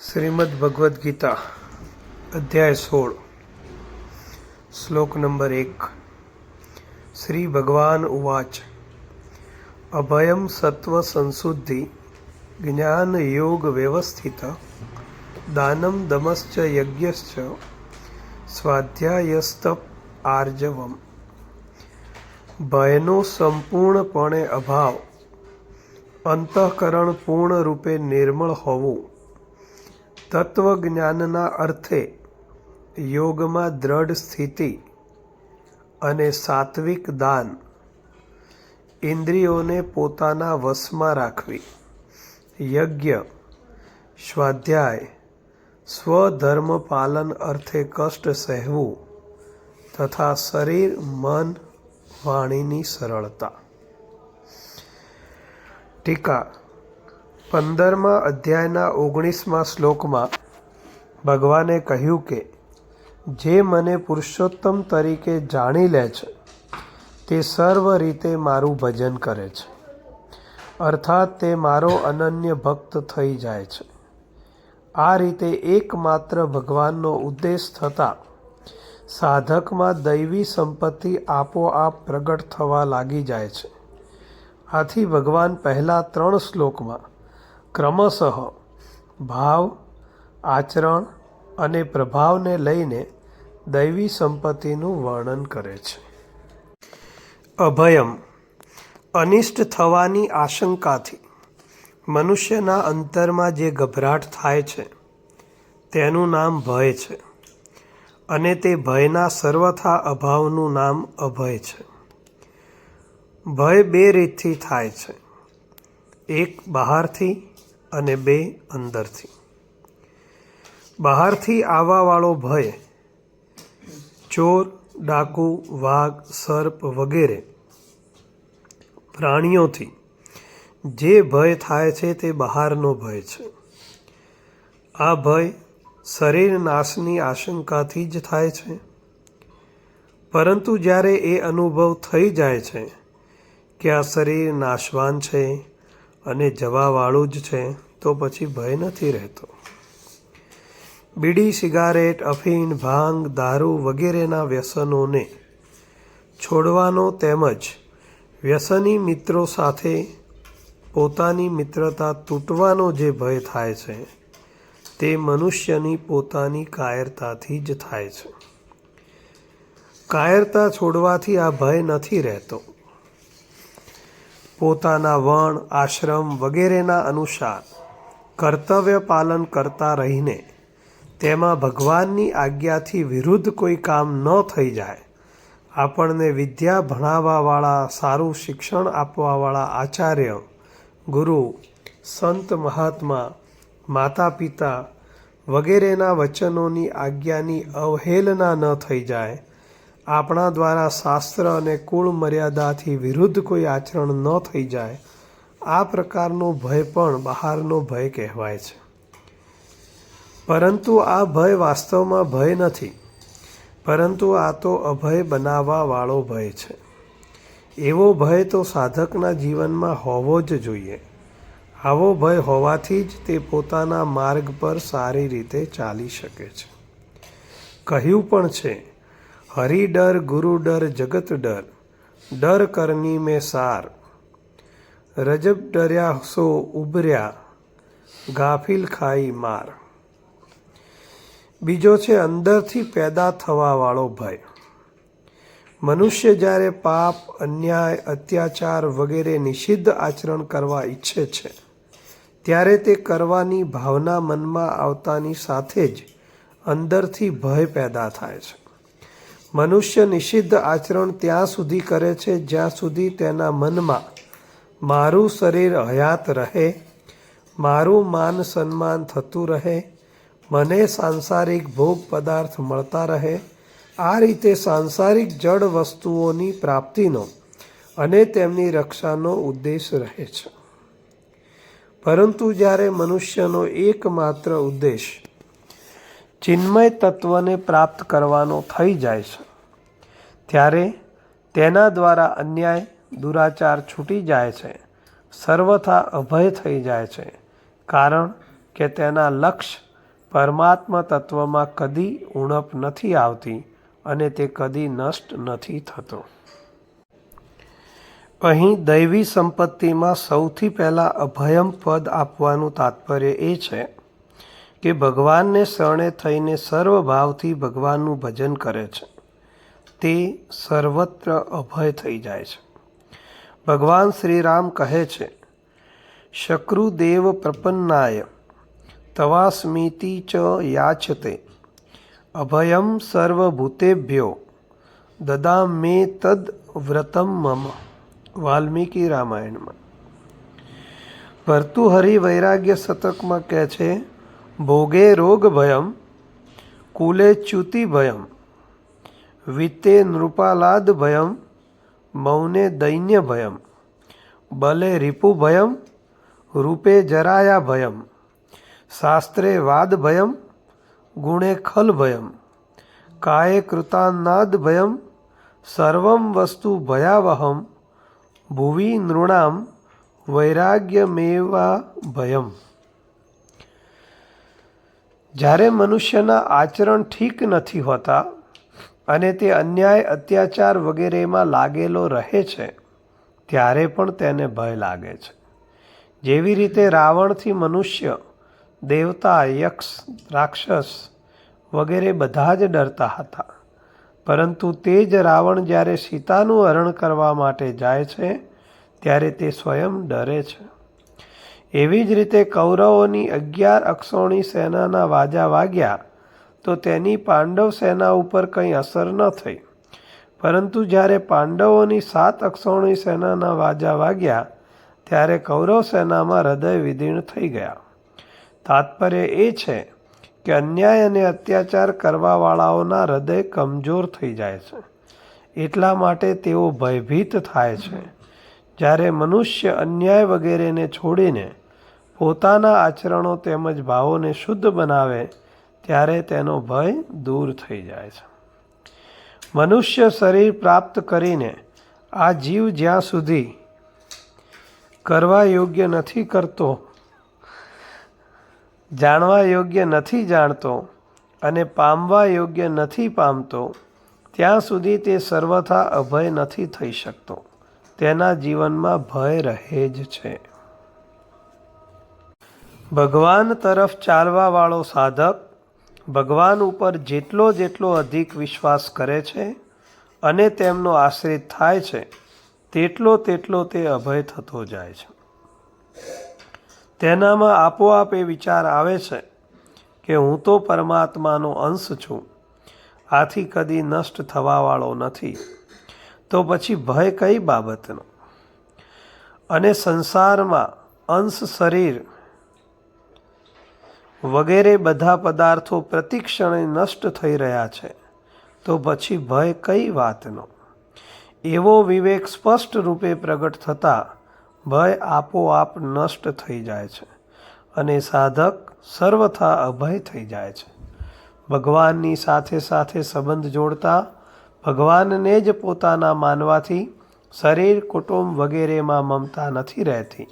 શ્રીમદ ભગવદ્ ગીતા, અધ્યાય સોળ, શ્લોક નંબર એક. શ્રી ભગવાન ઉવાચ અભયમ સત્વ સંશુદ્ધિ જ્ઞાન યોગ વ્યવસ્થિત, દાનમ દમશ્ચ યજ્ઞશ્ચ સ્વાધ્યાયસ્તપ આર્જવમ. ભયનો સંપૂર્ણપણે અભાવ અંતઃકરણ પૂર્ણ રૂપે નિર્મળ હોવું તત્વજ્ઞાનના અર્થે યોગમાં દ્રઢ સ્થિતિ અને સાત્વિક દાન ઇન્દ્રિયોને પોતાના વશમાં રાખવી. યજ્ઞ, સ્વાધ્યાય, સ્વધર્મ પાલન અર્થે કષ્ટ સહેવું તથા શરીર, મન, વાણીની સરળતા. ટીકા પંદરમા અધ્યાયના ઓગણીસમા શ્લોકમાં ભગવાને કહ્યું કે, જે મને પુરુષોત્તમ તરીકે જાણી લે છે, તે સર્વ રીતે મારું ભજન કરે છે. અર્થાત તે મારો અનન્ય ભક્ત થઈ જાય છે. આ રીતે એકમાત્ર ભગવાનનો ઉદ્દેશ થતાં સાધકમાં દૈવી સંપત્તિ આપોઆપ પ્રગટ થવા લાગી જાય છે. આથી ભગવાન પહેલાં ત્રણ શ્લોકમાં ક્રમશઃ ભાવ, આચરણ અને પ્રભાવને લઈને દૈવી સંપત્તિનું વર્ણન કરે છે. અભયમ, અનિષ્ટ થવાની આશંકાથી મનુષ્યના અંતરમાં જે ગભરાટ થાય છે, તેનું નામ ભય છે અને તે ભયના સર્વથા અભાવનું નામ અભય છે. ભય બે રીતથી થાય છે. એક બહારથી અને બે અંદરથી. બહારથી આવવાવાળો ભય, ચોર, ડાકુ, વાઘ, સર્પ વગેરે પ્રાણીઓથી. જે ભય થાય છે તે બહારનો ભય છે. આ ભય શરીર નાશની આશંકાથી જ થાય છે. પરંતુ જ્યારે એ અનુભવ થઈ જાય છે કે આ શરીર નાશવાન છે અને જવાવાળું જ છે, તો પછી ભય નથી રહેતો. બીડી, સિગારેટ, અફીણ, ભાંગ, દારૂ વગેરેના વ્યસનોને છોડવાનો તેમજ વ્યસની મિત્રો સાથે પોતાની મિત્રતા તૂટવાનો જે ભય થાય છે, તે મનુષ્યની પોતાની કાયરતાથી જ થાય છે. કાયરતા છોડવાથી આ ભય નથી રહેતો. પોતાના વણ, આશ્રમ વગેરેના અનુસાર કર્તવ્ય પાલન કરતા રહીને તેમાં ભગવાનની આજ્ઞાથી વિરુદ્ધ કોઈ કામ ન થઈ જાય. આપણને વિદ્યા ભણાવવાવાળા, સારું શિક્ષણ આપવાવાળા આચાર્ય, ગુરુ, સંત મહાત્મા માતા પિતા વગેરેના વચનોની આજ્ઞાની અવહેલના ન થઈ જાય. આપણા દ્વારા શાસ્ત્ર અને કુળ મર્યાદાથી વિરુદ્ધ કોઈ આચરણ ન થઈ જાય, આ પ્રકારનો ભય પણ બહારનો ભય કહેવાય છે. પરંતુ આ ભય વાસ્તવમાં ભય નથી, પરંતુ આ તો અભય બનાવવાવાળો ભય છે. એવો ભય તો સાધકના જીવનમાં હોવો જ જોઈએ. આવો ભય હોવાથી જ તે પોતાના માર્ગ પર સારી રીતે ચાલી શકે છે. કહ્યું પણ છે હરિ ડર, ગુરુ ડર, જગત ડર. ડર કરની મેં સાર. રજબ ડર્યા સો ઉભર્યા, ગાફિલ ખાઈ માર. બીજો છે, અંદરથી પેદા થવાવાળો ભય. મનુષ્ય જ્યારે પાપ, અન્યાય, અત્યાચાર વગેરે નિષિદ્ધ આચરણ કરવા ઈચ્છે છે, ત્યારે તે કરવાની ભાવના મનમાં આવતાની સાથે જ અંદરથી ભય પેદા થાય છે. મનુષ્ય નિષિદ્ધ આચરણ ત્યાં સુધી કરે છે, જ્યાં સુધી તેના મનમાં મારું શરીર હયાત રહે, મારું માન સન્માન થતું રહે, મને સાંસારિક ભોગ પદાર્થ મળતા રહે, આ રીતે સાંસારિક જડ વસ્તુઓની પ્રાપ્તિનો અને તેમની રક્ષાનો ઉદ્દેશ રહે છે. પરંતુ જ્યારે મનુષ્યનો એકમાત્ર ઉદ્દેશ ચિન્મય તત્વને પ્રાપ્ત કરવાનો થઈ જાય છે. ત્યારે તેના દ્વારા અન્યાય, દુરાચાર છૂટી જાય છે. સર્વથા અભય થઈ જાય છે. કારણ કે તેના લક્ષ્ય પરમાત્મા તત્વમાં કદી ઉણપ નથી આવતી અને તે કદી નષ્ટ નથી થતો. અહીં દૈવી સંપત્તિમાં સૌથી પહેલાં અભયમ પદ આપવાનું તાત્પર્ય એ છે કે ભગવાનને શરણે થઈને સર્વભાવથી ભગવાનનું ભજન કરે છે. તે સર્વત્ર અભય થઈ જાય છે. ભગવાન શ્રીરામ કહે છે, શક્રુદેવ પ્રપન્નાય, તવાસ્મિતિ ચ યાચતે અભયમ સર્વભૂતેભ્યો, દદા મે તદ વ્રતમ મમ. વાલ્મીકી રામાયણમાં. ભર્તુહરિ વૈરાગ્ય શતકમાં કહે છે भोगे रोग भयम रोगभयं कुले च्युतिभयं वित्ते नृपालादभयं मौने दैन्य भयम, बले रिपु भयम, रूपे जराया भयम, शास्त्रे वाद भयम, गुणे खल भयम, काय कृतान्नाद भयम, सर्व वस्तु भयावहं भुवि नृणां वैराग्यमेवा भयम। જ્યારે મનુષ્યના આચરણ ઠીક નથી હોતા અને તે અન્યાય, અત્યાચાર વગેરેમાં લાગેલો રહે છે, ત્યારે પણ તેને ભય લાગે છે. જેવી રીતે રાવણથી મનુષ્ય, દેવતા, યક્ષ, રાક્ષસ વગેરે બધા જ ડરતા હતા. પરંતુ તે જ રાવણ જ્યારે સીતાનું હરણ કરવા માટે જાય છે, ત્યારે તે સ્વયં ડરે છે. એવી જ રીતે કૌરવોની અગિયાર અક્ષોણી સેનાના વાજા વાગ્યા, તો તેની પાંડવ સેના ઉપર કંઈ અસર ન થઈ. પરંતુ જ્યારે પાંડવોની સાત અક્ષોણી સેનાના વાજા વાગ્યા, ત્યારે કૌરવ સેનામાં હૃદય વિદીર્ણ થઈ ગયા. તાત્પર્ય એ છે કે અન્યાય અને અત્યાચાર કરવાવાળાઓના હૃદય કમજોર થઈ જાય છે. એટલા માટે તેઓ ભયભીત થાય છે. જ્યારે મનુષ્ય અન્યાય વગેરેને છોડીને પોતાના આચરણો તેમજ ભાવોને શુદ્ધ બનાવે ત્યારે તેનો ભય દૂર થઈ જાય છે. મનુષ્ય શરીર પ્રાપ્ત કરીને આ જીવ જ્યાં સુધી કરવા યોગ્ય નથી કરતો, જાણવા યોગ્ય નથી જાણતો અને પામવા યોગ્ય નથી પામતો, ત્યાં સુધી તે સર્વથા અભય નથી થઈ શકતો. તેના જીવનમાં ભય રહે જ છે. ભગવાન તરફ ચાલવાવાળો સાધક ભગવાન ઉપર જેટલો જેટલો અધિક વિશ્વાસ કરે છે અને તેમનો આશ્રિત થાય છે, તેટલો તેટલો તે અભય થતો જાય છે. તેનામાં આપોઆપ એ વિચાર આવે છે કે હું તો પરમાત્માનો અંશ છું, આથી કદી નષ્ટ થવાવાળો નથી. તો પછી ભય કઈ બાબતનો? અને સંસારમાં અંશ શરીર વગેરે બધા પદાર્થો પ્રતિક્ષણે નષ્ટ થઈ રહ્યા છે. તો પછી ભય કઈ વાતનો? એવો વિવેક સ્પષ્ટ રૂપે પ્રગટ થતાં ભય આપોઆપ નષ્ટ થઈ જાય છે અને સાધક સર્વથા અભય થઈ જાય છે. ભગવાનની સાથે સાથે સંબંધ જોડતા ભગવાનને જ પોતાના માનવાથી શરીર, કુટુંબ વગેરેમાં મમતા નથી રહેતી.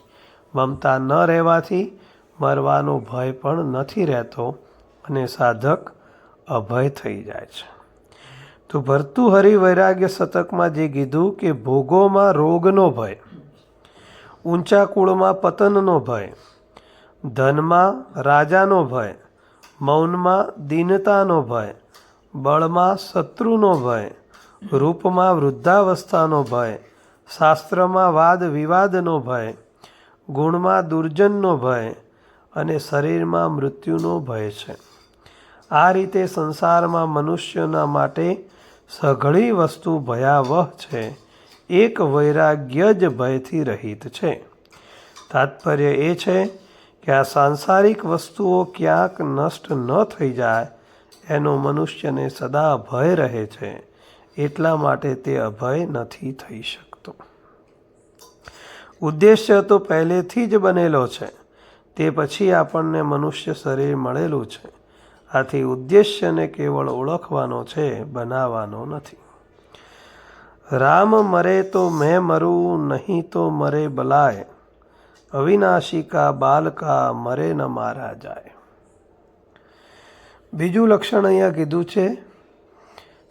મમતા ન રહેવાથી મરવાનો ભય પણ નથી રહેતો અને સાધક અભય થઈ જાય છે. તો ભર્તુહરિ વૈરાગ્ય શતકમાં જે કીધું કે ભોગોમાં રોગનો ભય, ઊંચા કુળમાં પતનનો ભય, ધનમાં રાજાનો ભય, મૌનમાં દીનતાનો ભય, બળમાં શત્રુનો ભય, રૂપમાં વૃદ્ધાવસ્થાનો ભય, શાસ્ત્રમાં વાદ વિવાદનો ભય, ગુણમાં દુર્જનનો ભય અને શરીરમાં મૃત્યુનો ભય છે. આ રીતે સંસારમાં મનુષ્યના માટે સઘળી વસ્તુ ભયાવહ છે. એક વૈરાગ્ય જ ભયથી રહિત છે. તાત્પર્ય એ છે કે આ સાંસારિક વસ્તુઓ ક્યાંક નષ્ટ ન થઈ જાય, એનો મનુષ્યને સદા ભય રહે છે. એટલા માટે તે અભય નથી થઈ શકતો. ઉદ્દેશ્ય તો પહેલેથી જ બનેલો છે. તે પછી આપણને મનુષ્ય શરીર મળેલું છે. આથી ઉદ્દેશ્યને કેવળ ઓળખવાનો છે, બનાવવાનો નથી. રામ મરે તો મેં મરું, નહીં તો મરે બલાય. અવિનાશિકા બાલકા મરે ન મારા જાય. બીજું લક્ષણ અહીંયા કીધું છે,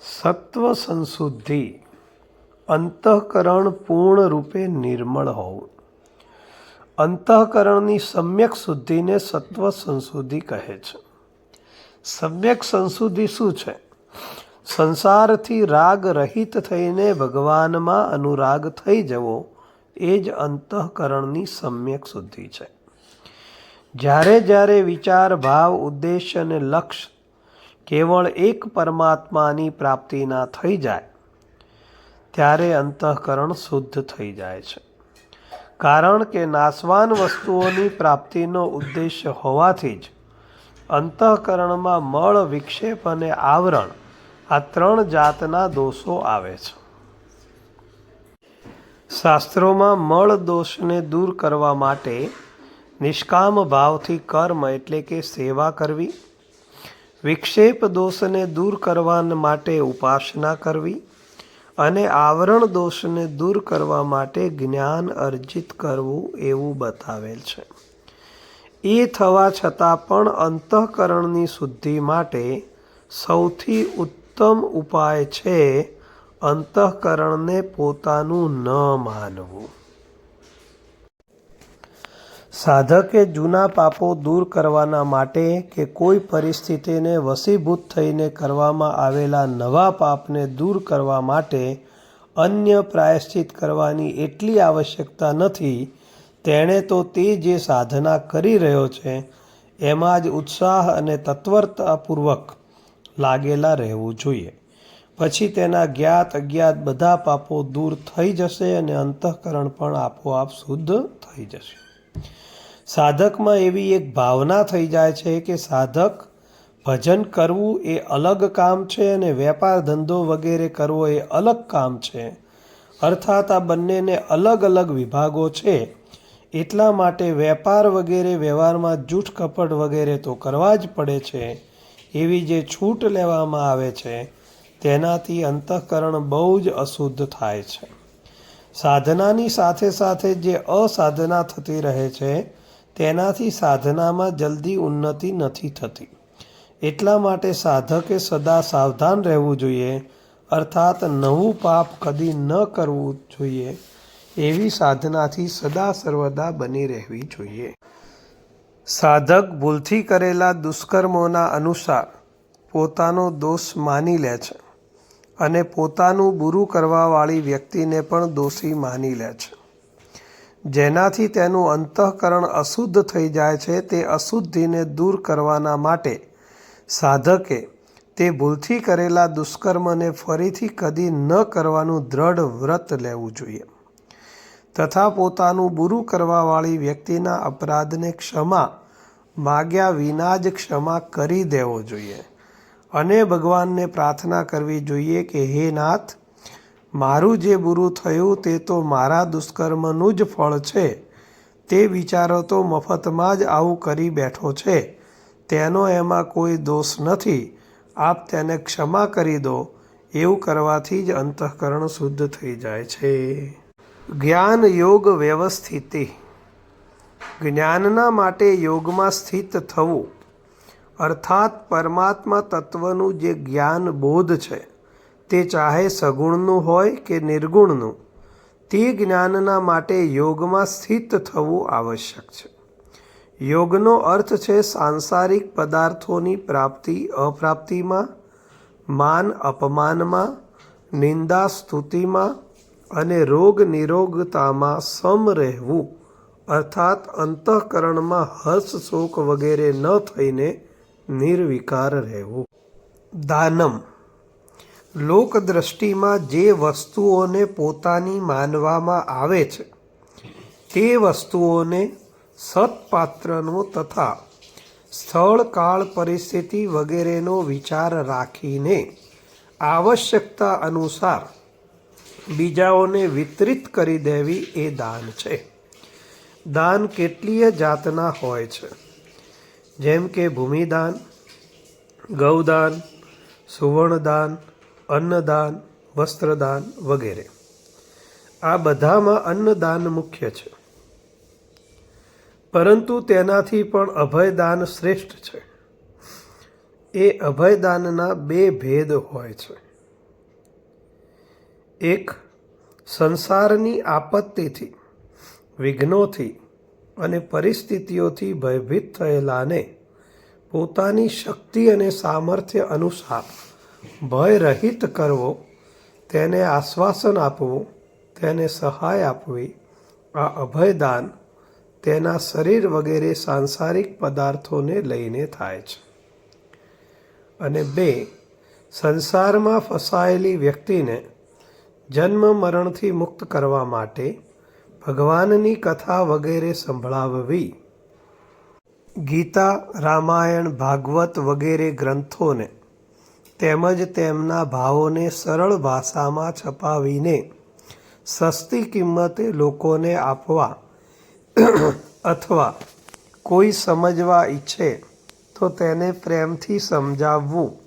સત્વ સંશુદ્ધિ, અંતઃકરણ પૂર્ણ રૂપે નિર્મળ હોવું. અંતઃકરણની સમ્યક શુદ્ધિને સત્વ સંશુદ્ધિ કહે છે. સમ્યક સંશુદ્ધિ શું છે? સંસારથી રાગ રહિત થઈને ભગવાનમાં અનુરાગ થઈ જવો એ જ અંતઃકરણની સમ્યક શુદ્ધિ છે. જ્યારે જ્યારે વિચાર, ભાવ, ઉદ્દેશ અને લક્ષ્ય કેવળ એક પરમાત્માની પ્રાપ્તિના થઈ જાય, ત્યારે અંતઃકરણ શુદ્ધ થઈ જાય છે. કારણ કે નાશવાન વસ્તુઓની પ્રાપ્તિનો ઉદ્દેશ્ય હોવાથી જ અંતઃકરણમાં મળ, વિક્ષેપ અને આવરણ આ ત્રણ જાતના દોષો આવે છે. શાસ્ત્રોમાં મળ દોષને દૂર કરવા માટે નિષ્કામ ભાવથી કર્મ એટલે કે સેવા કરવી, વિક્ષેપ દોષને દૂર કરવા માટે ઉપાસના કરવી અને આવરણ દોષને દૂર કરવા માટે જ્ઞાન અર્જિત કરવું એવું બતાવેલ છે. એ થવા છતાં પણ અંતઃકરણની શુદ્ધિ માટે સૌથી ઉત્તમ ઉપાય છે અંતઃકરણને પોતાનું ન માનવું. સાધકે જૂના પાપો દૂર કરવાના માટે કે કોઈ પરિસ્થિતિને વસીભૂત થઈને કરવામાં આવેલા નવા પાપને દૂર કરવા માટે અન્ય પ્રાયશ્ચિત કરવાની એટલી આવશ્યકતા નથી, તેણે તો તે જે સાધના કરી રહ્યો છે, એમાં જ ઉત્સાહ અને તત્પરતાપૂર્વક લાગેલા રહેવું જોઈએ. પછી તેના જ્ઞાત અજ્ઞાત બધા પાપો દૂર થઈ જશે અને અંતઃકરણ પણ આપોઆપ શુદ્ધ થઈ જશે. સાધકમાં એવી એક ભાવના થઈ જાય છે કે સાધક ભજન કરવું એ અલગ કામ છે અને વેપાર ધંધો વગેરે કરવો એ અલગ કામ છે. અર્થાત આ બંનેને અલગ અલગ વિભાગો છે. એટલા માટે વેપાર વગેરે વ્યવહારમાં જૂઠ કપટ વગેરે તો કરવા જ પડે છે. એવી જે છૂટ લેવામાં આવે છે, તેનાથી અંતઃકરણ બહુ જ અશુદ્ધ થાય છે. સાધનાની સાથે સાથે જે અસાધના થતી રહે છે તેનાથી સાધનામાં જલ્દી ઉન્નતિ નથી થતી. એટલા માટે સાધકે સદા સાવધાન રહેવું જોઈએ, અર્થાત નવું પાપ કદી ન કરવું જોઈએ, એવી સાધનાથી સદા સર્વદા બની રહેવી જોઈએ. સાધક ભૂલથી કરેલા દુષ્કર્મોના અનુસાર પોતાનો દોષ માની લે છે અને પોતાનું બુરું કરવાવાળી વ્યક્તિને પણ દોષી માની લે છે. જેનાથી તેનું અંતઃકરણ અશુદ્ધ થઈ જાય છે, તે અશુદ્ધિને દૂર કરવાના માટે. સાધકે, તે ભૂલથી કરેલા દુષ્કર્મને ફરીથી કદી ન કરવાનું દ્રઢ વ્રત લેવું જોઈએ. તથા પોતાનું બુરું કરવાવાળી વ્યક્તિના અપરાધને ક્ષમા માગ્યા વિના જ ક્ષમા કરી દેવો જોઈએ. અને ભગવાનને પ્રાર્થના કરવી જોઈએ કે, હે નાથ મારું જે બુરું થયું તે તો મારા દુષ્કર્મનું જ ફળ છે. તે વિચારો તો મફતમાં જ આવું કરી બેઠો છે. તેનો એમાં કોઈ દોષ નથી. આપ તેને ક્ષમા કરી દો. એવું કરવાથી જ અંતઃકરણ શુદ્ધ થઈ જાય છે. જ્ઞાન યોગ વ્યવસ્થિતિ. જ્ઞાનના માટે યોગમાં સ્થિત થવું. અર્થાત પરમાત્મા તત્વનું જે જ્ઞાન બોધ છે. તે ચાહે સગુણનું હોય કે નિર્ગુણનું, તે જ્ઞાનના માટે યોગમાં સ્થિત થવું આવશ્યક છે. યોગનો અર્થ છે સાંસારિક પદાર્થોની પ્રાપ્તિ અપ્રાપ્તિમાં, માન અપમાનમાં, નિંદા સ્તુતિમાં અને રોગ નિરોગતામાં સમ રહેવું, અર્થાત અંતઃકરણમાં હર્ષ શોક વગેરે ન થઈને નિર્વિકાર રહેવું. દાનમ લોકદ્રષ્ટિમાં જે વસ્તુઓને પોતાની માનવામાં આવે છે, તે વસ્તુઓને સત્પાત્રનો તથા સ્થળ કાળ પરિસ્થિતિ વગેરેનો વિચાર રાખીને આવશ્યકતા અનુસાર બીજાઓને વિતરિત કરી દેવી એ દાન છે. દાન કેટલીય જાતના હોય છે. જેમ કે ભૂમિદાન, ગૌદાન, સુવર્ણદાન અન્નદાન, વસ્ત્રદાન વગેરે. આ બધામાં અન્નદાન મુખ્ય છે. પરંતુ તેનાથી પણ અભયદાન શ્રેષ્ઠ છે. એ અભયદાનના બે ભેદ હોય છે. એક, સંસારની આપત્તિથી, વિઘ્નોથી અને પરિસ્થિતિઓથી ભયભીત થયેલાને પોતાની શક્તિ અને સામર્થ્ય અનુસાર ભય રહિત કરવો, તેને આશ્વાસન આપવું, તેને સહાય આપવી, આ અભયદાન તેના શરીર વગેરે સાંસારિક પદાર્થોને લઈને થાય છે. અને બે, સંસારમાં ફસાયેલી વ્યક્તિને જન્મ મરણથી મુક્ત કરવા માટે ભગવાનની કથા વગેરે સંભળાવવી. ગીતા, રામાયણ, ભાગવત વગેરે ગ્રંથોને તેમજ તેમના ભાવોને સરળ ભાષામાં છપાવીને સસ્તી કિંમતે લોકોને આપવા અથવા કોઈ સમજવા ઈચ્છે, તો તેને પ્રેમથી સમજાવવું,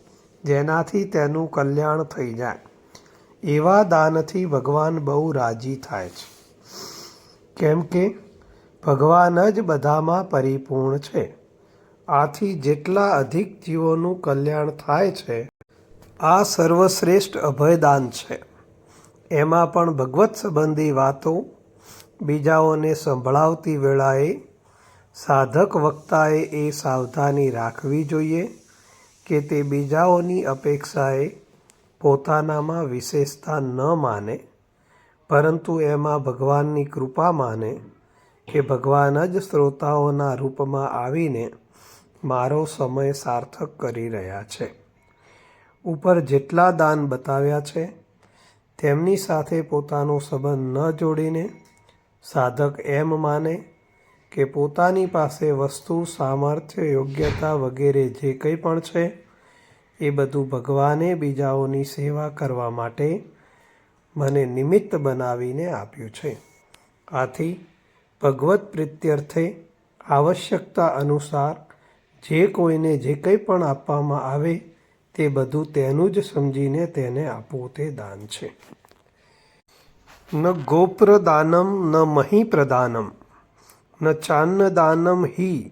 જેનાથી તેનું કલ્યાણ થઈ જાય. એવા દાનથી ભગવાન બહુ રાજી થાય છે. કેમ કે ભગવાન જ બધામાં પરિપૂર્ણ છે. આથી જેટલા અધિક જીવોનું કલ્યાણ થાય છે આ સર્વશ્રેષ્ઠ અભયદાન છે. એમાં પણ ભગવત સંબંધી વાતો બીજાઓને સંભળાવતી વેળાએ સાધક વક્તાએ એ સાવધાની રાખવી જોઈએ કે તે બીજાઓની અપેક્ષાએ પોતાનામાં વિશેષતા ન માને, પરંતુ એમાં ભગવાનની કૃપા માને કે ભગવાન જ શ્રોતાઓના રૂપમાં આવીને મારો સમય સાર્થક કરી રહ્યા છે. ઉપર જેટલા દાન બતાવ્યા છે, તેમની સાથે પોતાનો સંબંધ ન જોડીને સાધક એમ માને કે પોતાની પાસે વસ્તુ, સામર્થ્ય, યોગ્યતા વગેરે જે કંઈ પણ છે, એ બધું ભગવાને બીજાઓની સેવા કરવા માટે મને નિમિત્ત બનાવીને આપ્યું છે. આથી ભગવત પ્રીત્યર્થે આવશ્યકતા અનુસાર જે કોઈને જે કંઈ પણ આપવામાં આવે તે બધું તેનું જ સમજીને તેને આપવું તે દાન છે. ન ગોપ્રદાનમ, ન મહી પ્રદાનમ ન ચાન્નદાનમ હિ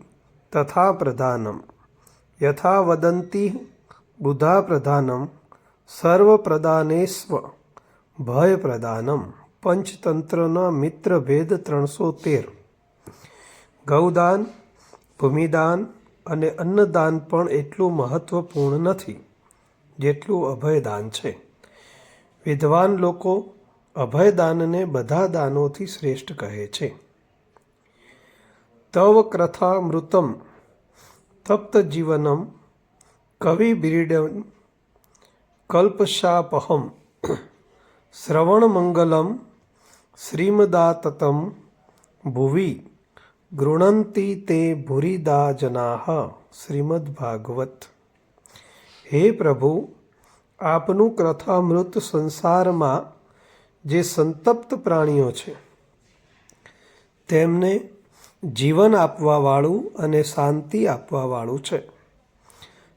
તથા પ્રધાનમ યથા વદંતી બુધા પ્રધાનમ સર્વ પ્રદાનેસ્વ ભય પ્રદાનમ પંચતંત્રના મિત્રભેદ ત્રણસો તેર ગૌદાન, ભૂમિદાન અને અન્નદાન પણ એટલું મહત્વપૂર્ણ નથી. જેટલું અભયદાન છે. વિદ્વાન લોકો અભયદાનને બધા દાનોથી શ્રેષ્ઠ કહે છે. તવ કથા મૃતમ તપ્ત જીવનમ કવિ બ્રીડમ કલ્પશાપહમ શ્રવણમંગલમ શ્રીમદાતતમ ભુવિ ગૃણંતી તે ભૂરિદા જનાહ શ્રીમદ્ભાગવત હે પ્રભુ, આપનું કથામૃત સંસારમાં જે સંતપ્ત પ્રાણીઓ છે, તેમને જીવન આપવાવાળું અને શાંતિ આપવાવાળું છે.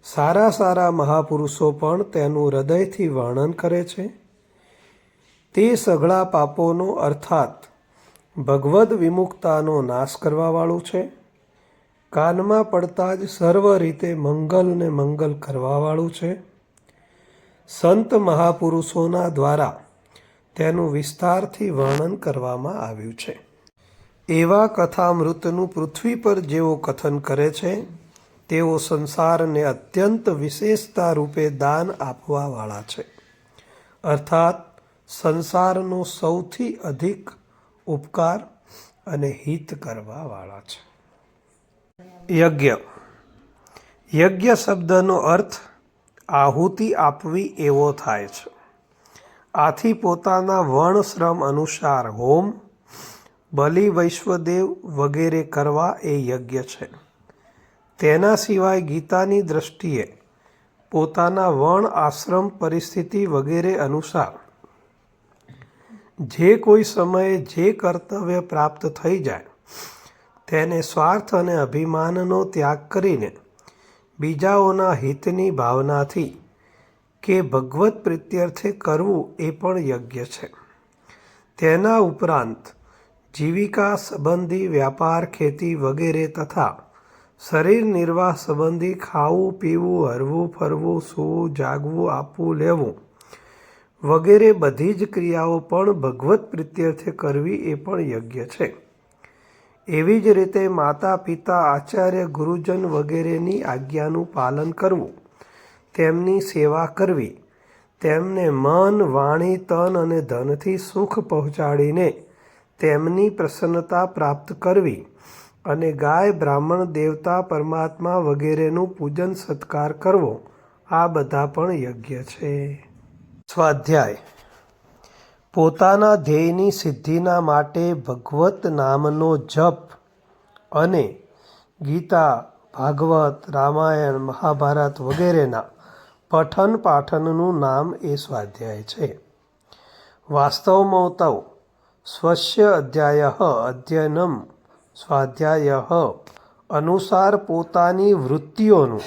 સારા સારા મહાપુરુષો પણ તેનું હૃદયથી વર્ણન કરે છે. તે સઘળા પાપોનો અર્થાત ભગવદ વિમુક્તાનો નાશ કરવાવાળું છે. કાનમાં પડતા જ સર્વ રીતે મંગલને મંગલ કરવાવાળું છે. સંત મહાપુરુષોના દ્વારા તેનું વિસ્તારથી વર્ણન કરવામાં આવ્યું છે. એવા કથામૃતનું પૃથ્વી પર જેઓ કથન કરે છે, તેઓ સંસારને અત્યંત વિશેષતા રૂપે દાન આપવાવાળા છે. અર્થાત, સંસારનો સૌથી અધિક ઉપકાર અને હિત કરવાવાળા છે. યજ્ઞ. યજ્ઞ શબ્દનો અર્થ આહુતિ આપવી એવો થાય છે. આથી પોતાના વર્ણશ્રમ અનુસાર હોમ, બલિ વૈશ્વદેવ વગેરે કરવા એ યજ્ઞ છે. તેના સિવાય ગીતાની દ્રષ્ટિએ પોતાના વર્ણ આશ્રમ પરિસ્થિતિ વગેરે અનુસાર જે કોઈ સમયે જે કર્તવ્ય પ્રાપ્ત થઈ જાય તેને સ્વાર્થ અને અભિમાનનો ત્યાગ કરીને બીજાઓના હિતની ભાવનાથી કે ભગવત પ્રીત્યર્થે કરવું એ પણ યજ્ઞ છે. તેના ઉપરાંત જીવિકા સંબંધી વ્યાપાર, ખેતી વગેરે તથા શરીર નિર્વાહ સંબંધી ખાવું, પીવું, હરવું, ફરવું, સૂવું, જાગવું, આપવું, લેવું વગેરે બધી જ ક્રિયાઓ પણ ભગવત પ્રીત્યર્થે કરવી એ પણ યજ્ઞ છે. એવી જ રીતે માતા, પિતા, આચાર્ય, ગુરુજન વગેરેની આજ્ઞાનું પાલન કરવું, તેમની સેવા કરવી, તેમને મન, વાણી, તન અને ધનથી સુખ પહોંચાડીને તેમની પ્રસન્નતા પ્રાપ્ત કરવી અને ગાય, બ્રાહ્મણ, દેવતા, પરમાત્મા વગેરેનું પૂજન, સત્કાર કરવો, આ બધા પણ યજ્ઞ છે. સ્વાધ્યાય. પોતાના ધ્યેયની સિદ્ધિના માટે ભગવત નામનો જપ અને ગીતા, ભાગવત, રામાયણ, મહાભારત વગેરેના પઠન પાઠનનું નામ એ સ્વાધ્યાય છે. વાસ્તવમાં તો સ્વસ્ય અધ્યાય અધ્યયનમ સ્વાધ્યાય અનુસાર પોતાની વૃત્તિઓનું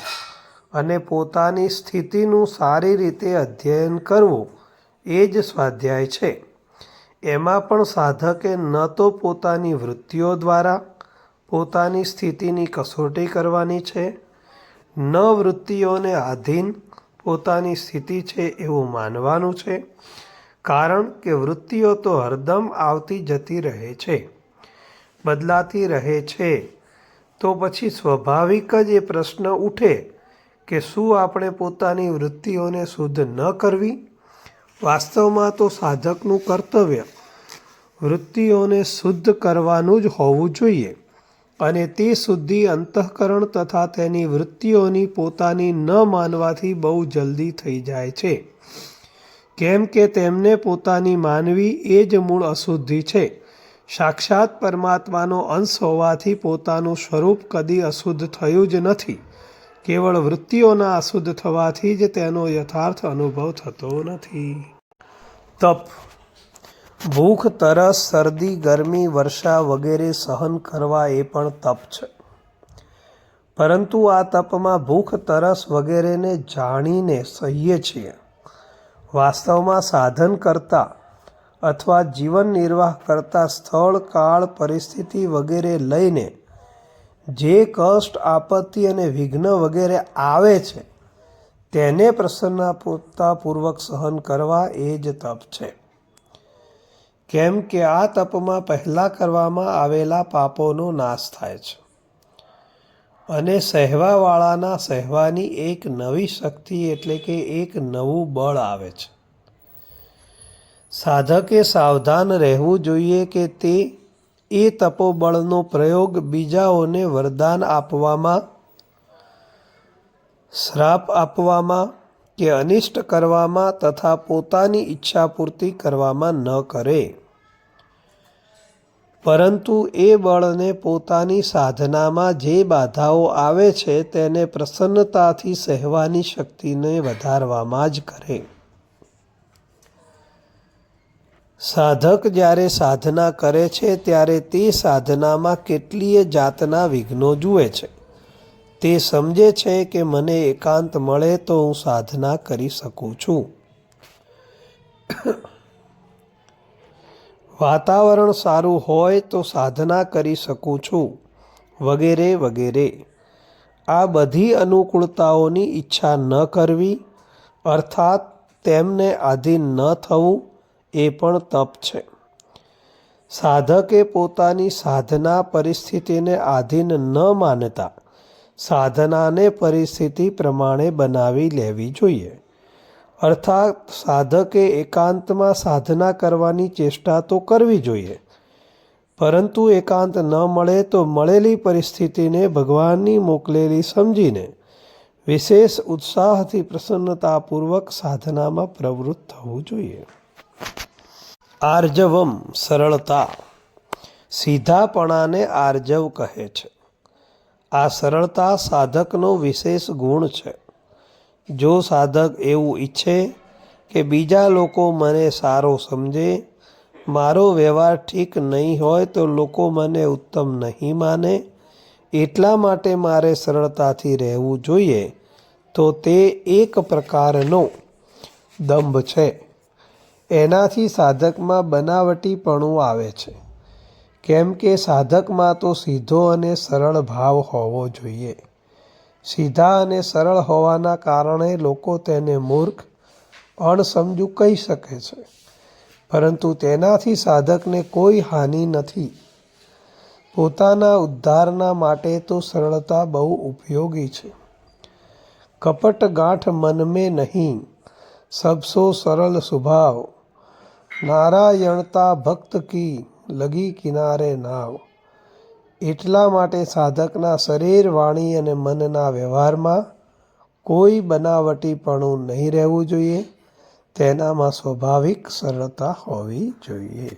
અને પોતાની સ્થિતિનું સારી રીતે અધ્યયન કરવું એ જ સ્વાધ્યાય છે. એમાં પણ સાધકે ન તો પોતાની વૃત્તિઓ દ્વારા પોતાની સ્થિતિની કસોટી કરવાની છે, ન વૃત્તિઓને આધીન પોતાની સ્થિતિ છે એવું માનવાનું છે, કારણ કે વૃત્તિઓ તો હરદમ આવતી જતી રહે છે, બદલાતી રહે છે. તો પછી સ્વાભાવિક જ એ પ્રશ્ન ઉઠે કે શું આપણે પોતાની વૃત્તિઓને શુદ્ધ ન કરવી? વાસ્તવમાં તો સાધકનું કર્તવ્ય વૃત્તિઓને શુદ્ધ કરવાનું જ હોવું જોઈએ અને તે શુદ્ધિ અંતઃકરણ તથા તેની વૃત્તિઓની પોતાની ન માનવાથી બહુ જલ્દી થઈ જાય છે. કેમ કે તેમને પોતાની માનવી એ જ મૂળ અશુદ્ધિ છે. સાક્ષાત પરમાત્માનો અંશ હોવાથી પોતાનું સ્વરૂપ કદી અશુદ્ધ થયું જ નથી. કેવળ વૃત્તિઓના અશુદ્ધ થવાથી જ તેનો યથાર્થ અનુભવ થતો નથી. તપ. ભૂખ, તરસ, શરદી, ગરમી, વર્ષા વગેરે સહન કરવા એ પણ તપ છે. પરંતુ આ તપમાં ભૂખ, તરસ વગેરેને જાણીને સહીએ છીએ. વાસ્તવમાં સાધન કરતા અથવા જીવન નિર્વાહ કરતા સ્થળ, કાળ, પરિસ્થિતિ વગેરે લઈને જે કષ્ટ, આપત્તિ અને વિઘ્ન વગેરે આવે છે, તેને પ્રસન્નતાપૂર્વક સહન કરવા એ જ તપ છે. કેમ કે આ તપમાં પહેલાં કરવામાં આવેલા પાપોનો નાશ થાય છે. અને સહેવાવાળાના સહેવાની એક નવી શક્તિ એટલે કે એક નવું બળ આવે છે. સાધકે સાવધાન રહેવું જોઈએ કે તે એ તપોબળનો પ્રયોગ બીજાઓને વરદાન આપવામાં, શ્રાપ આપવામાં કે અનિષ્ટ કરવામાં તથા પોતાની ઈચ્છા પૂર્તિ કરવામાં ન કરે. પરંતુ એ બળને પોતાની સાધનામાં જે બાધાઓ આવે છે તેને પ્રસન્નતાથી સહેવાની શક્તિને વધારવામાં જ કરે. સાધક જ્યારે સાધના કરે છે, ત્યારે તે સાધનામાં કેટલીય જાતના વિઘ્નો જુએ છે. તે સમજે છે કે મને એકાંત મળે તો હું સાધના કરી શકું છું. વાતાવરણ સારું હોય તો સાધના કરી શકું છું. વગેરે વગેરે. આ બધી અનુકૂળતાઓની ઈચ્છા ન કરવી, અર્થાત તેમને આધીન ન થવું એ પણ તપ છે. સાધકે પોતાની સાધના પરિસ્થિતિને આધીન ન માનતા, સાધનાને પરિસ્થિતિ પ્રમાણે બનાવી લેવી જોઈએ. અર્થાત, સાધકે એકાંતમાં સાધના કરવાની ચેષ્ટા તો કરવી જોઈએ, પરંતુ એકાંત ન મળે તો મળેલી પરિસ્થિતિને ભગવાનની મોકલેલી સમજીને વિશેષ ઉત્સાહથી પ્રસન્નતાપૂર્વક સાધનામાં પ્રવૃત્ત થવું જોઈએ. આર્જવમ સરળતા. સીધાપણાને આર્જવ કહે છે. આ સરળતા સાધકનો વિશેષ ગુણ છે. જો સાધક એવું ઈચ્છે કે બીજા લોકો મને સારો સમજે, મારો વ્યવહાર ઠીક નહીં હોય તો લોકો મને ઉત્તમ નહીં માને. એટલા માટે મારે સરળતાથી રહેવું જોઈએ તો તે એક પ્રકારનો દંભ છે. એનાથી સાધકમાં બનાવટીપણું આવે છે. કેમ કે સાધકમાં તો સીધો અને સરળ ભાવ હોવો જોઈએ. સીધા અને સરળ હોવાના કારણે લોકો તેને મૂર્ખ, અણસમજુ કહી શકે છે. પરંતુ તેનાથી સાધકને કોઈ હાનિ નથી. પોતાના ઉદ્ધારના માટે તો સરળતા બહુ ઉપયોગી છે. કપટ ગાંઠ મનમે નહીં, સબસો સરળ સ્વભાવ નારાયણતા ભક્ત કી લગી કિનારે નાવ. એટલા માટે સાધકના શરીર, વાણી અને મનના વ્યવહારમાં કોઈ બનાવટીપણું નહીં રહેવું જોઈએ. તેનામાં સ્વાભાવિક સરળતા હોવી જોઈએ.